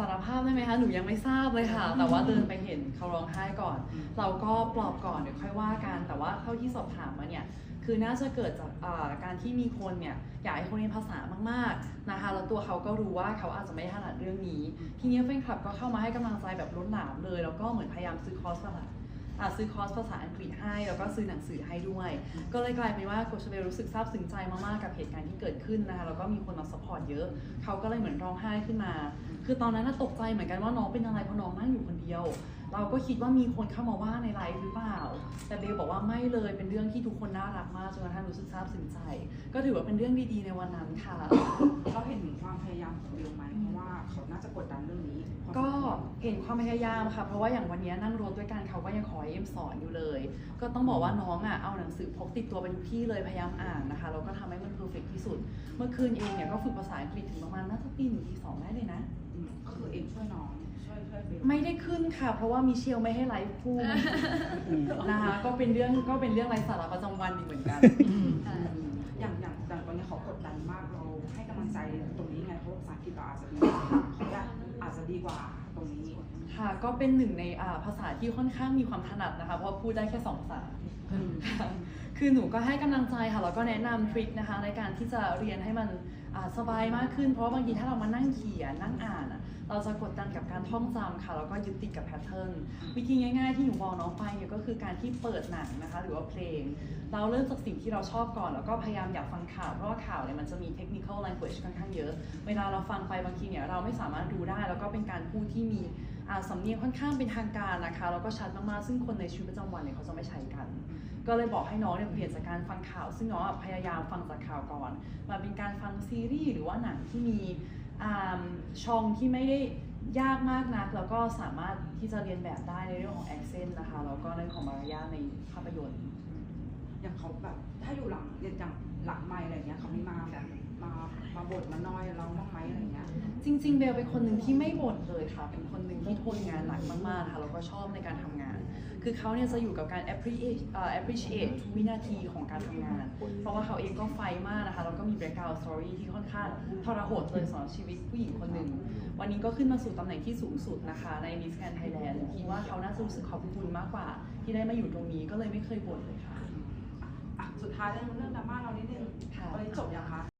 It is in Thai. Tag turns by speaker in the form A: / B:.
A: สารภาพได้ไหมคะหนูยังไม่ทราบเลยค่ะ แต่ว่าเดินไปเห็นเขาร้องไห้ก่อน เราก็ปลอบก่อนเดี๋ยวค่อยว่ากัน แต่ว่าเท่าที่สอบถามมาเนี่ยคือน่าจะเกิดจากอ่าการที่มีคนเนี่ยอยากให้คนเรียนภาษามากๆนะคะแล้วตัวเขาก็รู้ว่าเขาอาจจะไม่ถนัดเรื่องนี้ ทีนี้แฟนคลับก็เข้ามาให้กำลังใจแบบล้นหลามเลย แล้วก็เหมือนพยายามซื้อคอร์สภาษาอ่า ซื้อคอร์สภาษาอังกฤษให้ แล้วก็ซื้อหนังสือให้ด้วย ก็เลยกลายเป็นว่าโกชเบลรู้สึกซาบซึ้งใจมากๆกับเหตุการณ์ที่เกิดขึ้นนะคะแล้วก็มีคนมาสปอร์ตเยอะ เขาก็เลยเหมือนร้องไห้ขึ้นมา คือตอนนั้นตกใจเหมือนกันว่าน้องเป็นอะไรเพราะน้องนั่งอยู่คนเดียวเราก็คิดว่ามีคนเข้ามาว่าในไลฟ์หรือเปล่า แต่เบลบอกว่าไม่เลย เป็นเรื่องที่ทุกคนน่ารักมากจนกระทั่งรู้สึกซาบซึ้งใจ ก็ถือว่าเป็นเรื่องดีๆในวันนั้นค่ะ
B: เขาเห็นถึงความพยายามของเบลไหมเพราะว่าเขาน่าจะกดดันเรื่องนี้
A: ก็เห็นความพยายามค่ะ เพราะว่าอย่างวันนี้นั่งรถด้วยกันเขาก็ยังขอให้เอ็มสอนอยู่เลย ก็ต้องบอกว่าน้องอะเอาหนังสือพกติดตัวไปทุกที่เลยพยายามอ่านนะคะแล้วก็ทำให้มันเพอร์เฟกที่สุด เมื่อคืนเองเนี่ยก็ฝึกภาษาอังกฤษถึงประมาณน่าจะตีหนึ่งตีสองได้เลยนะ
B: อืมก็คือเอ็มช่วยน้องช่วยช่วยเบล
A: ไม่ได้ขึ้นค่ะ เพราะว่ามิเชลไม่ให้ไลฟ์คู่นะคะก็เป็นเรื่องก็เป็นเรื่องไร้สาระประจำวันอีกเหมือนกัน
C: ค่ะ
B: อย่างอย่างอย่างตอนนี้เขากดดันมากเราให้กำลังใจตรงนี้ไงเพราะภาษาอังกฤษเราอาจจะดีกว่าเขาอยาอาจจะดีกว่าตรงนี้
A: ค่ะ ก็เป็นหนึ่งในอ่าภาษาที่ค่อนข้างมีความถนัดนะคะ เพราะพูดได้แค่สองภาษาค่ะคือหนูก็ให้กำลังใจค่ะแล้วก็แนะนำทริคนะคะ ในการที่จะเรียนให้มันอ่าสบายมากขึ้น เพราะว่าบางทีถ้าเรามานั่งเขียนนั่งอ่านอะเราจะกดดันกับการท่องจำค่ะแล้วก็ยึดติดกับแพทเทิร์นวิธีง่ายๆที่หนูบอกน้องไปเนี่ยก็คือการที่เปิดหนังนะคะ หรือว่าเพลง เราเริ่มจากสิ่งที่เราชอบก่อน แล้วก็พยายามอยากฟังข่าวเพราะว่าข่าวเนี่ยมันจะมี technical language ค่อนข้างเยอะ เวลาเราฟังไปบางทีเนี่ยเราไม่สามารถดูได้ แล้วก็เป็นการพูดที่มีอ่า สำเนียงค่อนข้างเป็นทางการนะคะแล้วก็ชัดมากๆซึ่งคนในชีวิตประจำวันเนี่ยเขาจะไม่ใช้กัน ก็เลยบอกให้น้องเนี่ยเปลี่ยนจากการฟังข่าว ซึ่งน้องอะพยายามฟังจากข่าวก่อนมาเป็นการฟังซีรีส์หรือว่าหนังที่มีอ่าช่องที่ไม่ได้ยากมากนัก แล้วก็สามารถที่จะเรียนแบบได้ในเรื่องของ accent นะคะแล้วก็ในเรื่องของมารยาทในภาพยนตร์
B: อย่างเขาแบบถ้าอยู่หลังอย่างหลังไมค์อะไรเงี้ยเขามีมาแบบมามา บ่นมาน้อยเราบ้างไหมอะไรเงี้ย
A: จริง ๆ เบลเป็นคนหนึ่งที่ไม่บ่นเลยค่ะ เป็นคนหนึ่งที่ทนงานหนักมากๆค่ะแล้วก็ชอบในการทำงาน คือเขาเนี่ยจะอยู่กับการ appreciate เอ่อ appreciate ทุกวินาทีของการทำงาน เพราะว่าเขาเองก็ไฟมากนะคะแล้วก็มี background story ที่ค่อนข้างทรหดเลยสำหรับชีวิตผู้หญิงคนหนึ่ง วันนี้ก็ขึ้นมาสู่ตำแหน่งที่สูงสุดนะคะ ใน Miss Grand Thailand คิดว่าเขาน่าจะรู้สึกขอบคุณมากกว่า ที่ได้มาอยู่ตรงนี้ก็เลยไม่เคยบ่นเลยค่ะ
B: อะ สุดท้ายเรื่องเรื่องดราม่าเรานิดนึง
A: ค่ะ
B: ตอนนี้จบยังคะ